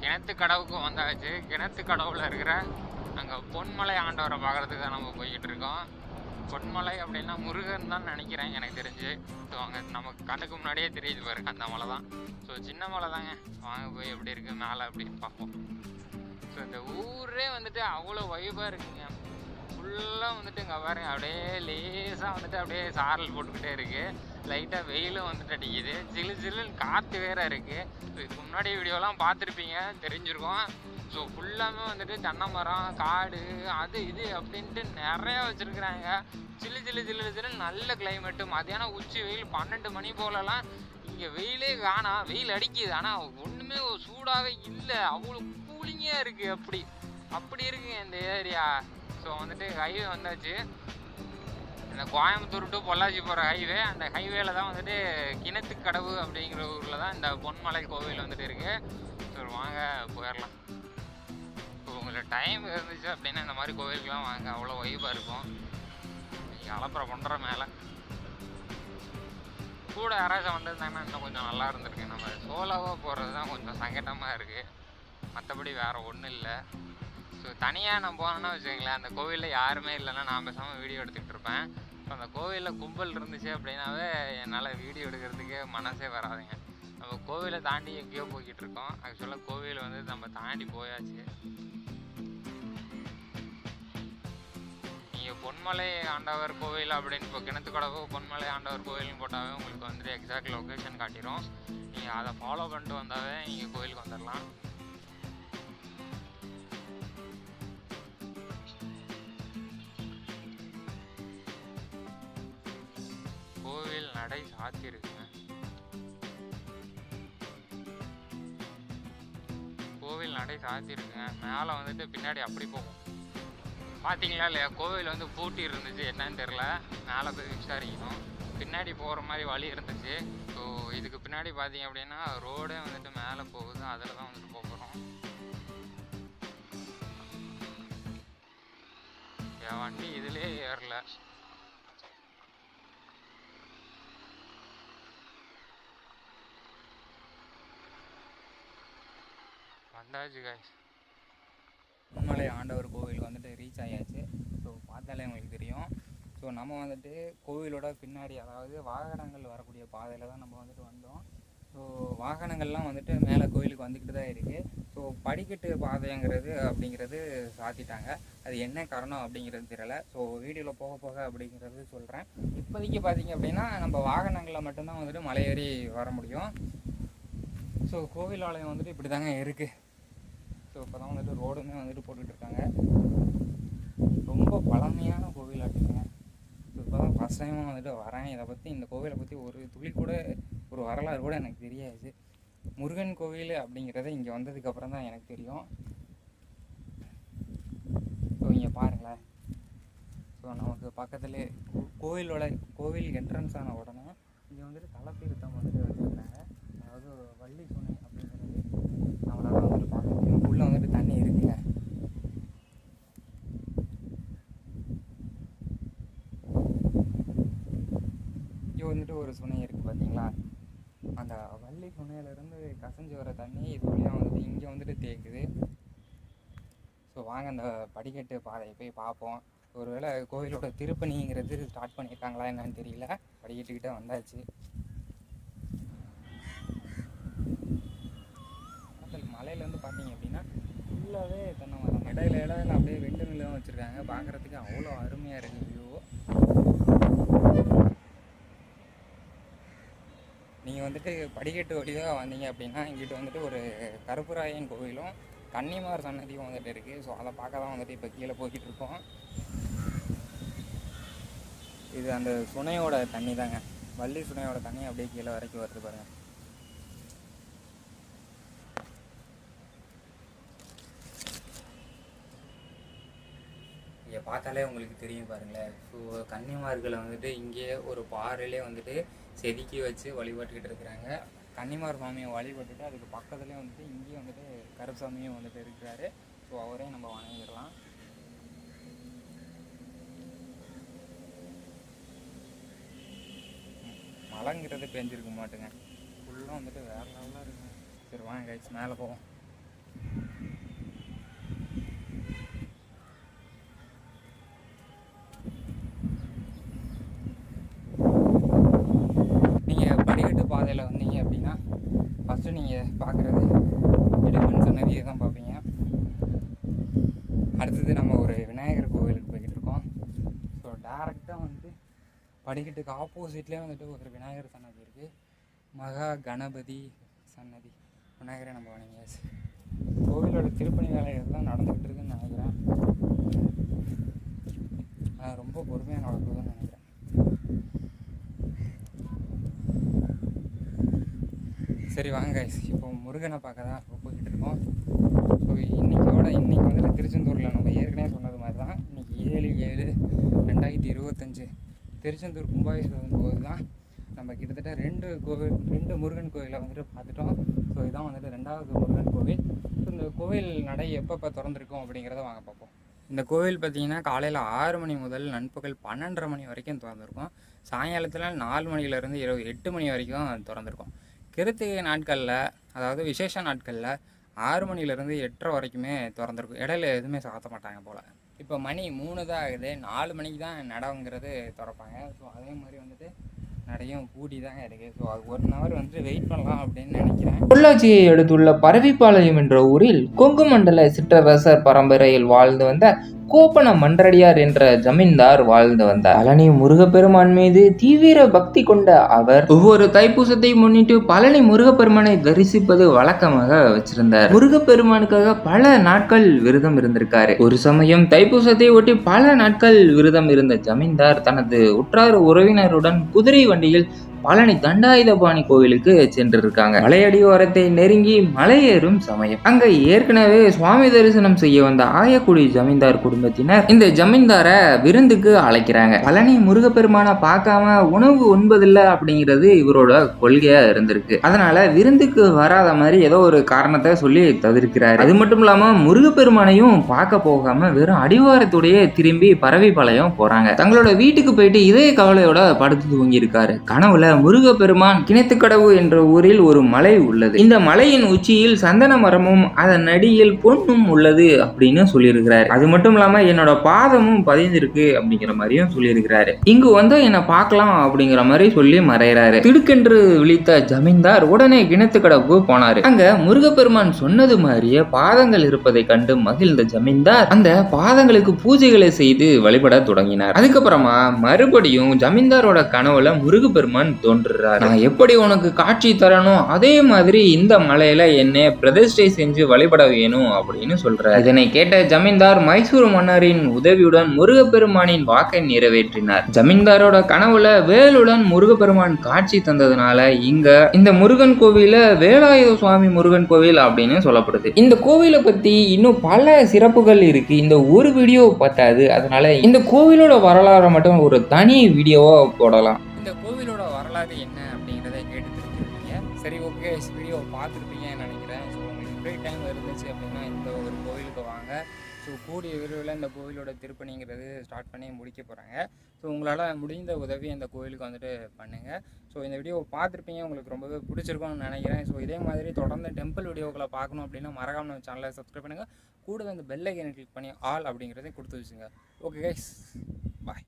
கிணத்து கடவுக்கும் வந்தாச்சு. கிணத்து கடவுல இருக்கிற அங்கே பொன்மலை ஆண்டவரை பார்க்குறதுக்கு தான் நம்ம போய்கிட்டு இருக்கோம். பொன்மலை அப்படின்னா முருகன் தான் நினைக்கிறேன் எனக்கு தெரிஞ்சு. ஸோ அங்கே நமக்கு கண்ணுக்கு முன்னாடியே தெரியுது பாருங்க அந்த மலை தான். ஸோ சின்ன மலை தாங்க. வாங்க போய் எப்படி இருக்கு மேலே அப்படின்னு பார்ப்போம். ஸோ இந்த ஊரே வந்துட்டு அவ்வளோ வைபாக இருக்குங்க. ஃபுல்லாக வந்துட்டு இங்கே பாருங்க அப்படியே லேசாக வந்துட்டு அப்படியே சாரல் போட்டுக்கிட்டே இருக்குது லைட்டாக வெயிலும் வந்துட்டு அடிக்குது. ஜிலு ஜில்லுன்னு காற்று வேற இருக்கு. ஸோ இதுக்கு முன்னாடி வீடியோலாம் பார்த்துருப்பீங்க தெரிஞ்சிருக்கோம். ஸோ ஃபுல்லாமே வந்துட்டு தென்னை மரம் காடு அது இது அப்படின்ட்டு நிறையா வச்சுருக்குறாங்க. சில்லு சில்லு சில்லு சில்லுன்னு நல்ல கிளைமேட்டு மதியானம் உச்சி வெயில் பன்னெண்டு மணி போலலாம். இங்கே வெயிலே காணா வெயில் அடிக்குது. ஆனால் ஒன்றுமே சூடாகவே இல்லை. அவ்வளோ கூலிங்காக இருக்குது அப்படி. அப்படி இருக்குங்க இந்த ஏரியா ஸோ வந்துட்டு ஹைவே வந்தாச்சு. இந்த கோயம்புத்தூர் டு பொள்ளாச்சி போகிற ஹைவே அந்த ஹைவேல தான் வந்துட்டு கிணத்துக்கடவு அப்படிங்கிற ஊரில் தான் இந்த பொன்மலை கோவில் வந்துட்டு இருக்கு. ஸோ வாங்க போயிடலாம் இப்போ உங்களுக்கு டைம் இருந்துச்சு அப்படின்னா இந்த மாதிரி கோவிலுக்குலாம் வாங்க அவ்வளோ வைபாக இருக்கும். நீங்கள் அலப்பறை பண்ணுற மேலே. கூட யாராச்சும் வந்திருந்தாங்கன்னா இன்னும் கொஞ்சம் நல்லா இருந்திருக்கு. நம்ம சோலோவாக போகிறது தான் கொஞ்சம் சங்கட்டமாக இருக்குது மற்றபடி வேறு ஒன்றும் இல்லை. ஸோ தனியாக நான் போனேன்னா வச்சுக்கோங்களேன் அந்த கோவிலில் யாருமே இல்லைன்னா நான் பேசாமல் வீடியோ எடுத்துக்கிட்டு இருப்பேன். இப்போ அந்த கோவிலில் கும்பல் இருந்துச்சு அப்படின்னாவே என்னால் வீடியோ எடுக்கிறதுக்கு மனசே வராதுங்க. நம்ம கோவிலை தாண்டி எங்கேயோ போய்கிட்டு இருக்கோம். ஆக்சுவலாக கோவில் வந்து நம்ம தாண்டி போயாச்சு. நீங்கள் பொன்மலை ஆண்டவர் கோவில் அப்படின்னு இப்போ கிணத்துக்கடவு பொன்மலை ஆண்டவர் கோவில்னு போட்டாவே உங்களுக்கு வந்துட்டு எக்ஸாக்ட் லொக்கேஷன் காட்டிடும் நீங்கள் அதை ஃபாலோ பண்ணிட்டு வந்தாவே நீங்கள் கோவிலுக்கு வந்துடலாம் நடை சாத்தியிருக்குங்க கோவில் நடை சாத்தியிருக்குங்க மேலே வந்துட்டு பின்னாடி அப்படி போகும். பார்த்தீங்களா இல்லையா? கோவில் வந்து பூட்டி இருந்துச்சு. என்னன்னு தெரில மேலே போய் விசாரிக்கணும். பின்னாடி போகிற மாதிரி வழி இருந்துச்சு. ஸோ இதுக்கு பின்னாடி பார்த்தீங்க அப்படின்னா ரோடே வந்துட்டு மேலே போகுது. அதில் தான் வந்துட்டு போகிறோம் என் வண்டி இதுலேயே ஏறல. வந்தாச்சு காய்ஸ் உண்மலை ஆண்டவர் கோவில் வந்துட்டு ரீச் ஆயாச்சு. ஸோ பார்த்தாலே உங்களுக்கு தெரியும். ஸோ நம்ம வந்துட்டு கோவிலோட பின்னாடி அதாவது வாகனங்கள் வரக்கூடிய பாதையில் தான் நம்ம வந்துட்டு வந்தோம். ஸோ வாகனங்கள்லாம் வந்துட்டு மேலே கோயிலுக்கு வந்துக்கிட்டு தான் இருக்குது ஸோ படிக்கட்டு பாதைங்கிறது அப்படிங்கிறது சாத்திட்டாங்க. அது என்ன காரணம் அப்படிங்கிறது தெரியல. ஸோ வீடியோவில் போக போக அப்படிங்கிறது சொல்கிறேன் இப்போதைக்கு பார்த்தீங்க அப்படின்னா நம்ம வாகனங்களில் மட்டும்தான் வந்துட்டு மலையேறி வர முடியும். ஸோ கோவில் ஆலயம் வந்துட்டு இப்படி தாங்க இருக்குது ஸோ இப்போ தான் வந்துட்டு ரோடுமே வந்துட்டு போட்டுக்கிட்டு இருக்காங்க. ரொம்ப பழமையான கோவில் ஆட்டுங்க ஸோ இப்போ தான் ஃபஸ்ட் டைமாக வந்துட்டு வரேன். இதை பற்றி இந்த கோவிலை பற்றி ஒரு துளி கூட ஒரு வரலாறு கூட எனக்கு தெரியாது. முருகன் கோவில் அப்படிங்கிறது இங்கே வந்ததுக்கப்புறம் தான் எனக்கு தெரியும். ஸோ இங்கே பாருங்களேன். ஸோ நமக்கு பக்கத்துலேயே கோவிலோட கோவில் என்ட்ரன்ஸ் ஆன உடனே இங்கே வந்துட்டு தலத்தீர்த்தம் வந்துட்டு வச்சுருந்தாங்க. அதாவது வள்ளி சுனை அப்படிங்கிறது நம்மளால வந்துட்டு பார்க்க முடியும் உள்ளே வந்துட்டு தண்ணி இருக்குங்க இங்கே வந்துட்டு ஒரு சுனை இருக்குது பார்த்தீங்களா அந்த வள்ளி சுனையிலேருந்து கசஞ்சு வர தண்ணி இது வழியாக வந்துட்டு இங்கே வந்துட்டு தேக்குது. ஸோ வாங்க அந்த படிக்கட்டு பாதையை போய் பார்ப்போம். ஒருவேளை கோவிலோட திருப்பணிங்கிறது ஸ்டார்ட் பண்ணியிருக்காங்களா என்னன்னு தெரியல. படிக்கட்டுக்கிட்ட வந்தாச்சு. பக்கத்தில் மலையிலேருந்து பார்த்தீங்க அப்படின்னா ஃபுல்லாகவே தென்னை மரம் இடையில இடையில அப்படியே வெண்டு நிலம் வச்சுருக்காங்க. பார்க்குறதுக்கு அவ்வளோ அருமையாக இருக்குது வியூ நீங்கள் வந்துட்டு படிக்கட்டு வழியாக வந்தீங்க அப்படின்னா இங்கிட்டு வந்துட்டு ஒரு கருப்புராயன் கோவிலும் கன்னிமார் சன்னதியும் வந்துட்டு இருக்குது ஸோ அதை பார்க்க தான் வந்துட்டு இப்போ கீழே போய்கிட்டு இருக்கோம். இது அந்த சுனையோட தண்ணி தாங்க. வள்ளி சுனையோட தண்ணி அப்படியே கீழே வரைக்கும் வருது பாருங்கள் இங்கே பார்த்தாலே உங்களுக்கு தெரியும் பாருங்களேன். ஸோ கன்னிமார்களை வந்துட்டு இங்கேயே ஒரு பாறையிலே வந்துட்டு செதுக்கி வச்சு வழிபட்டுக்கிட்டு இருக்கிறாங்க. கன்னிமார் சாமியை வழிபட்டுட்டு அதுக்கு பக்கத்துலேயே வந்துட்டு இங்கேயும் வந்துட்டு கருப்பசாமியும் வந்துட்டு இருக்கிறாரு. ஸோ அவரையும் நம்ம வணங்கிடலாம். மழைங்கிறது பெஞ்சிருக்க மாட்டுங்க. ஃபுல்லாக வந்துட்டு வேற லெவலாக இருக்குங்க சரி வாங்க கைஸ் மேலே போவோம். வந்தீங்க அப்படின்னா ஃபஸ்ட்டு நீங்கள் பார்க்குறது இடுமன் சன்னதியை தான் பார்ப்பீங்க அடுத்தது நம்ம ஒரு விநாயகர் கோவிலுக்கு போய்கிட்டு இருக்கோம். ஸோ டேரெக்டாக வந்து படிக்கட்டுக்கு ஆப்போசிட்லேயே வந்துட்டு ஒரு விநாயகர் சன்னதி இருக்குது மகா கணபதி சன்னதி. விநாயகரை நம்ம வணங்கியாச்சு. கோவிலோட திருப்பணி வேலைகள் தான் இருக்கு இருக்குன்னு நினைக்கிறேன் ஆனா, ரொம்ப பொறுமையாக நடக்குதுன்னு நினைக்கிறேன் சரி வாங்க guys. இப்போ முருகனை பார்க்க தான் இப்போ போய்கிட்டு இருக்கோம். ஸோ இன்றைக்கோட இன்றைக்கி வந்துட்டு திருச்செந்தூரில் நம்ம ஏற்கனவே சொன்னது மாதிரி தான் இன்னைக்கு ஏழு ஏழு ரெண்டாயிரத்தி இருபத்தஞ்சு திருச்செந்தூர் கும்பாபிஷேகம் போது தான் நம்ம கிட்டத்தட்ட ரெண்டு கோவில் ரெண்டு முருகன் கோவிலை வந்துட்டு பார்த்துட்டோம். ஸோ இதான் வந்துட்டு ரெண்டாவது முருகன் கோவில். ஸோ இந்த கோவில் நடை எப்பப்போ திறந்துருக்கும் அப்படிங்கிறத வாங்க பார்ப்போம். இந்த கோவில் பார்த்தீங்கன்னா காலையில் ஆறு மணி முதல் நண்பகல் பன்னெண்டரை மணி வரைக்கும் திறந்துருக்கும். சாயங்காலத்தில் நாலு மணிலேருந்து இரவு எட்டு மணி வரைக்கும் திறந்துருக்கும். கிருத்திகை நாட்களில் அதாவது விசேஷ நாட்களில் ஆறு மணிலேருந்து எட்டரை வரைக்குமே திறந்துருக்கும். இடையில எதுவுமே சாத்த மாட்டாங்க போல். இப்போ மணி மூணு தான் ஆகுது. நாலு மணிக்கு தான் நடவுங்கிறது திறப்பாங்க. ஸோ அதே மாதிரி வந்துட்டு நடையும் கூடி தாங்க இருக்குது ஸோ அது ஒன் ஹவர் வந்து வெயிட் பண்ணலாம் அப்படின்னு நினைக்கிறேன். பொள்ளாச்சியை அடுத்துள்ள பரவிப்பாளையம் என்ற ஊரில் கொங்கு மண்டல சிற்றரசர் பரம்பரையில் வாழ்ந்து வந்த கோப்பன மன்றடியார் என்ற ஜமீன்தார் வாழ்ந்து வந்தார். பழனி முருகப்பெருமான் மீது தீவிர பக்தி கொண்ட அவர் ஒவ்வொரு தைப்பூசத்தை முன்னிட்டு பழனி முருகப்பெருமானை தரிசிப்பது வழக்கமாக வச்சிருந்தார். முருகப்பெருமானுக்காக பல நாட்கள் விரதம் இருந்திருக்காரு. ஒரு சமயம் தைப்பூசத்தை ஒட்டி பல நாட்கள் விரதம் இருந்த ஜமீன்தார் தனது உற்றார் உறவினருடன் குதிரை வண்டியில் பழனி தண்டாயுதபாணி கோவிலுக்கு சென்றிருக்காங்க. மலையடிவாரத்தை நெருங்கி மலையேறும் சமயம். அங்க ஏற்கனவே சுவாமி தரிசனம் செய்ய வந்த ஆயக்குடி ஜமீன்தார் குடும்பத்தினர் இந்த ஜமீன்தாரை விருந்துக்கு அழைக்கிறாங்க. பழனி முருகப்பெருமானை பார்க்காம உணவு உண்பதில்லை அப்படிங்கிறது இவரோட கொள்கையா இருந்திருக்கு. அதனால விருந்துக்கு வராத மாதிரி ஏதோ ஒரு காரணத்தை சொல்லி தவிர்க்கிறாரு. அது மட்டும் இல்லாம முருகப்பெருமானையும் பார்க்க போகாம வெறும் அடிவாரத்துடைய திரும்பி பறவைப்பாளையம் போறாங்க. தங்களோட வீட்டுக்கு போயிட்டு இதே கவலையோட படுத்து தூங்கி இருக்காரு கனவுல முருகப்பெருமான் கிணத்துக்கடவு என்ற ஊரில் ஒரு மலை உள்ளது. இந்த மலையின் உச்சியில் சந்தன மரமும் அதன் அடியில் பொன்னும் உள்ளது அப்படின்னு சொல்லியிருக்கிறாரு. அது மட்டும் இல்லாம என்னோட பாதமும் பதிந்திருக்கு அப்படிங்கிற மாதிரியும் சொல்லியிருக்கிறாரு. இங்கு வந்து என்னை பார்க்கலாம் அப்படிங்கிற மாதிரி சொல்லி மறைகிறாரு. திடுக்கென்று விழித்த ஜமீன்தார் உடனே கிணத்துக்கடவுக்கு போனாரு. அங்க முருகப்பெருமான் சொன்னது மாதிரியே பாதங்கள் இருப்பதை கண்டு மகிழ்ந்த ஜமீன்தார் அந்த பாதங்களுக்கு பூஜைகளை செய்து வழிபட தொடங்கினார். அதுக்கப்புறமா மறுபடியும் ஜமீன்தாரோட கனவுல முருகப்பெருமான் தோன்றுறார். நான் எப்படி உனக்கு காட்சி தரணும் அதே மாதிரி இந்த மலையில என்னை பிரதிஷ்டை செஞ்சு வழிபட வேணும் அப்படின்னு சொல்றார். இதனை கேட்ட ஜமீன்தார் மைசூர் மன்னரின் உதவியுடன் முருகப்பெருமானின் வாக்கை நிறைவேற்றினார். ஜமீன்தாரோட கனவுல வேலுடன் முருகப்பெருமான் காட்சி தந்ததுனால இங்க இந்த முருகன் கோவில வேலாயுத சுவாமி முருகன் கோவில் அப்படின்னு சொல்லப்படுது. இந்த கோவிலை பத்தி இன்னும் பல சிறப்புகள் இருக்கு. இந்த ஒரு வீடியோ பத்தாது. அதனால இந்த கோவிலோட வரலாறை மட்டும் ஒரு தனி வீடியோவா போடலாம். இந்த கோவில் வரலாறு என்ன அப்படிங்கிறத கேட்டு தெரிஞ்சிருப்பீங்க சரி ஓகே வீடியோ பார்த்துருப்பீங்கன்னு நினைக்கிறேன். ஸோ உங்களுக்கு ஃப்ரீ டைம் இருந்துச்சு அப்படின்னா இந்த ஒரு கோவிலுக்கு வாங்க. ஸோ கூடிய விரைவில் இந்த கோவிலோட திருப்பணிங்கிறது ஸ்டார்ட் பண்ணி முடிக்க போகிறாங்க ஸோ உங்களால் முடிந்த உதவி அந்த கோவிலுக்கு வந்துட்டு பண்ணுங்கள் ஸோ இந்த வீடியோ பார்த்துருப்பீங்க. உங்களுக்கு ரொம்பவே பிடிச்சிருக்கும்னு நினைக்கிறேன். ஸோ இதே மாதிரி தொடர்ந்து டெம்பிள் வீடியோக்களை பார்க்கணும் அப்படின்னா மறக்காம நம்ம சேனலை சப்ஸ்கிரைப் பண்ணுங்கள் கூடவே அந்த பெல் ஐக்கனை கிளிக் பண்ணி ஆல் அப்படிங்கிறதையும் கொடுத்து வச்சுங்க. Okay guys